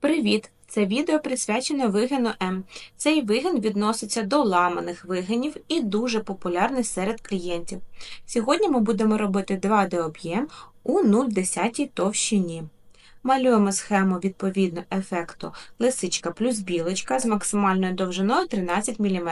Привіт! Це відео присвячено вигину М. Цей вигин відноситься до ламаних вигинів і дуже популярний серед клієнтів. Сьогодні ми будемо робити 2D об'єм у 0,10 товщині. Малюємо схему відповідно ефекту лисичка плюс білочка з максимальною довжиною 13 мм.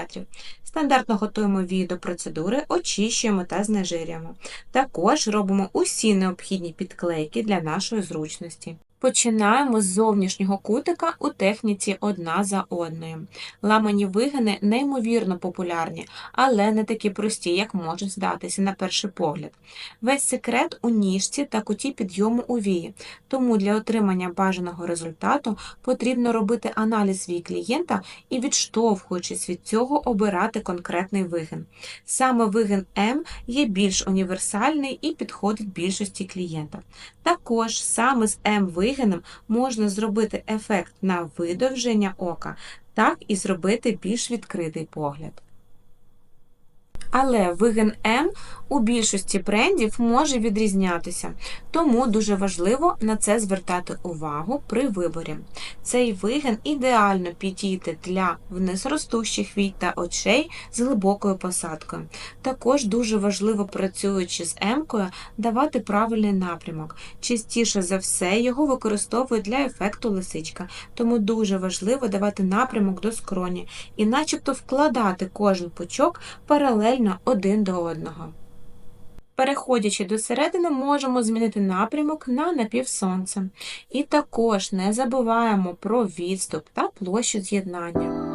Стандартно готуємо вії до процедури, очищуємо та знежирюємо. Також робимо усі необхідні підклейки для нашої зручності. Починаємо з зовнішнього кутика у техніці одна за одною. Ламані вигини неймовірно популярні, але не такі прості, як можуть здатися на перший погляд. Весь секрет у ніжці та куті підйому у вії, тому для отримання бажаного результату потрібно робити аналіз вій клієнта і, відштовхуючись від цього, обирати конкретний вигин. Саме вигин М є більш універсальний і підходить більшості клієнтів. Також саме з М-вигином можна зробити ефект на видовження ока, так і зробити більш відкритий погляд. Але вигин М у більшості брендів може відрізнятися, тому дуже важливо на це звертати увагу при виборі. Цей вигин ідеально підійде для внизростущих вій та очей з глибокою посадкою. Також дуже важливо, працюючи з М-кою, давати правильний напрямок. Частіше за все його використовують для ефекту лисичка, тому дуже важливо давати напрямок до скроні і начебто вкладати кожен пучок паралельно один до одного. Переходячи до середини, можемо змінити напрямок на напівсонце. І також не забуваємо про відступ та площу з'єднання.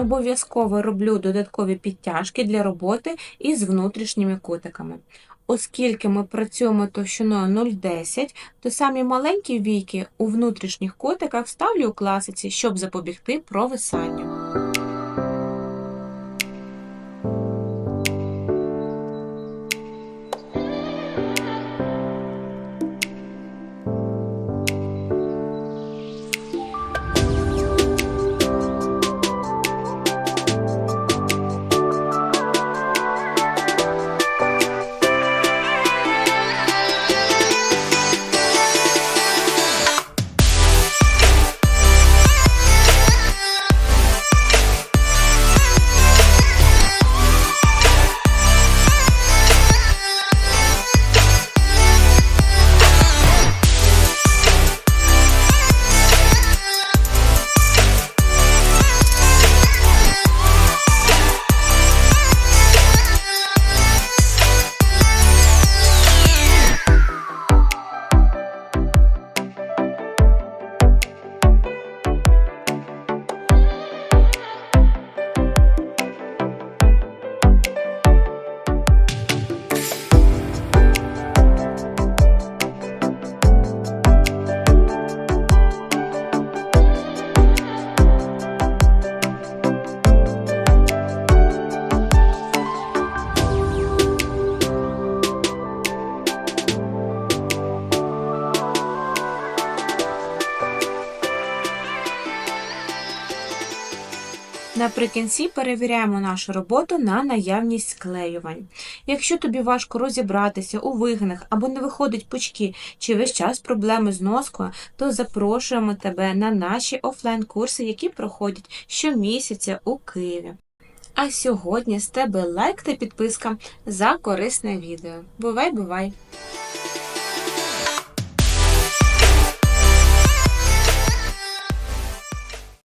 Обов'язково роблю додаткові підтяжки для роботи із внутрішніми кутиками. Оскільки ми працюємо товщиною 0,10, то самі маленькі віки у внутрішніх кутиках ставлю у класиці, щоб запобігти провисанню. Наприкінці перевіряємо нашу роботу на наявність склеювань. Якщо тобі важко розібратися у вигинах або не виходить пучки, чи весь час проблеми з носкою, то запрошуємо тебе на наші офлайн-курси, які проходять щомісяця у Києві. А сьогодні з тебе лайк та підписка за корисне відео. Бувай, бувай!